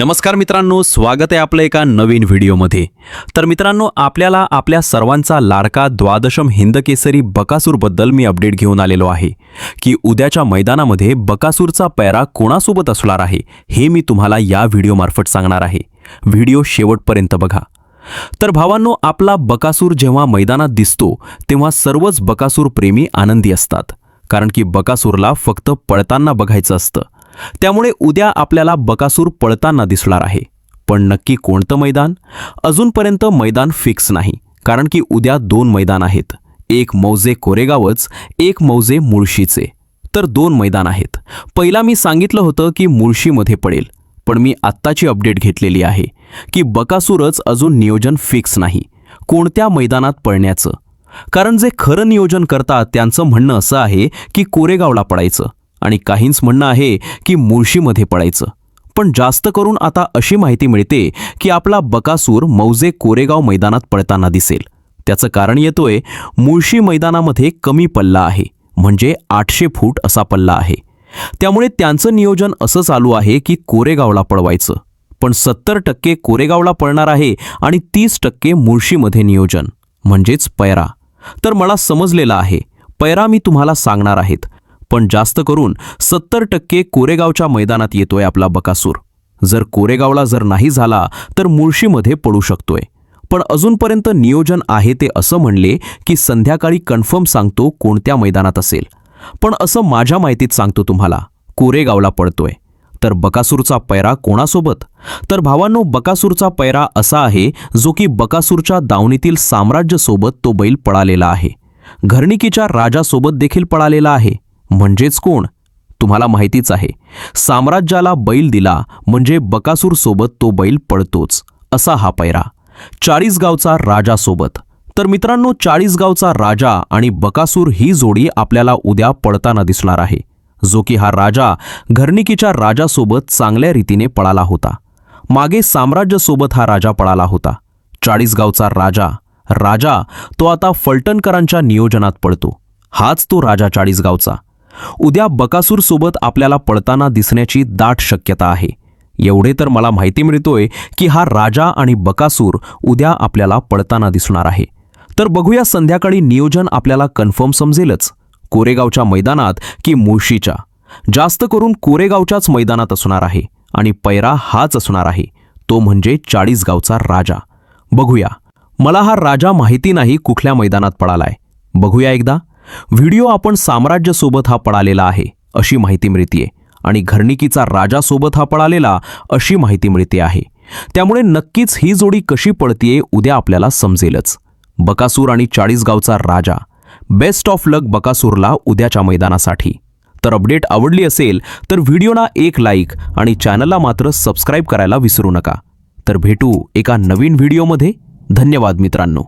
नमस्कार मित्रांनो स्वागत आहे आपलं एका नवीन व्हिडिओमध्ये. तर मित्रांनो आपल्याला आपल्या सर्वांचा लाडका द्वादशम हिंदकेसरी बकासूरबद्दल मी अपडेट घेऊन आलेलो आहे की उद्याच्या मैदानामध्ये बकासूरचा पैरा कोणासोबत असणार आहे हे मी तुम्हाला या व्हिडिओमार्फत सांगणार आहे. व्हिडिओ शेवटपर्यंत बघा. तर भावांनो आपला बकासूर जेव्हा मैदानात दिसतो तेव्हा सर्वच बकासूर प्रेमी आनंदी असतात कारण की बकासूरला फक्त पळताना बघायचं असतं. त्यामुळे उद्या आपल्याला बकासूर पळताना दिसणार आहे. पण नक्की कोणतं मैदान? अजूनपर्यंत मैदान फिक्स नाही कारण की उद्या दोन मैदान आहेत. एक मौजे कोरेगावच एक मौजे मुळशीचे. तर दोन मैदान आहेत. पहिला मी सांगितलं होतं की मुळशीमध्ये पडेल पण मी आत्ताची अपडेट घेतलेली आहे की बकासूरच अजून नियोजन फिक्स नाही कोणत्या मैदानात पळण्याचं. कारण जे खरं नियोजन करतात त्यांचं म्हणणं असं आहे की कोरेगावला पडायचं आणि काहींच म्हणणं आहे की मुळशीमध्ये पडायचं. पण जास्त करून आता अशी माहिती मिळते की आपला बकासूर मौजे कोरेगाव मैदानात पळताना दिसेल. त्याचं कारण येतोय मुळशी मैदानामध्ये कमी पल्ला आहे. म्हणजे आठशे फूट असा पल्ला आहे. त्यामुळे त्यांचं नियोजन असं चालू आहे की कोरेगावला पळवायचं. पण सत्तर टक्के कोरेगावला पळणार आहे आणि तीस टक्के मुळशीमध्ये नियोजन. म्हणजेच पैरा. तर मला समजलेलं आहे. पैरा मी तुम्हाला सांगणार आहेत. पण जास्त करून सत्तर टक्के कोरेगावच्या मैदानात येतोय आपला बकासूर. जर कोरेगावला जर नाही झाला तर मुळशीमध्ये पडू शकतोय. पण अजूनपर्यंत नियोजन आहे ते असं म्हणले की संध्याकाळी कन्फर्म सांगतो कोणत्या मैदानात असेल. पण असं माझ्या माहितीत सांगतो तुम्हाला कोरेगावला पडतोय. तर बकासूरचा पैरा कोणासोबत? तर भावांनो बकासूरचा पैरा असा आहे जो की बकासूरच्या दावणीतील साम्राज्यसोबत तो बैल पळालेला आहे. घरणिकीच्या राजासोबत देखील पळालेला आहे. म्हणजेच कोण? तुम्हाला माहितीच आहे. साम्राज्याला बैल दिला म्हणजे बकासूरसोबत तो बैल पळतोच असा हा पैरा. चाळीसगावचा राजासोबत तर मित्रांनो चाळीसगावचा राजा आणि बकासूर ही जोडी आपल्याला उद्या पळताना दिसणार आहे. जो की हा राजा घरणिकीच्या राजासोबत चांगल्या रीतीने पळाला होता. मागे साम्राज्यसोबत हा राजा पळाला होता. चाळीसगावचा राजा राजा तो आता फलटणकरांच्या नियोजनात पळतो. हाच तो राजा चाळीसगावचा. उद्या बकासूर सोबत आपल्याला पळताना दिसण्याची दाट शक्यता आहे. एवढे तर मला माहिती मिळतोय की हा राजा आणि बकासूर उद्या आपल्याला पळताना दिसणार आहे. तर बघूया संध्याकाळी नियोजन आपल्याला कन्फर्म समजेलच. कोरेगावच्या मैदानात की मुळशीच्या? जास्त करून कोरेगावच्याच मैदानात असणार आहे आणि पैरा हाच असणार आहे. तो म्हणजे चाळीसगावचा राजा. बघूया. मला हा राजा माहिती नाही कुठल्या मैदानात पळालाय. बघूया एकदा. व्हिडिओ आपण साम्राज्यसोबत हा पळालेला आहे अशी माहिती मिळतीये. आणि घरणिकीचा राजासोबत हा पळालेला अशी माहिती मिळते आहे. त्यामुळे नक्कीच ही जोडी कशी पळतीये उद्या आपल्याला समजेलच. बकासूर आणि चाळीसगावचा राजा. बेस्ट ऑफ लक बकासूरला उद्याच्या मैदानासाठी. तर अपडेट आवडली असेल तर व्हिडिओला एक लाईक आणि चॅनलला मात्र सबस्क्राईब करायला विसरू नका. तर भेटू एका नवीन व्हिडिओमध्ये. धन्यवाद मित्रांनो.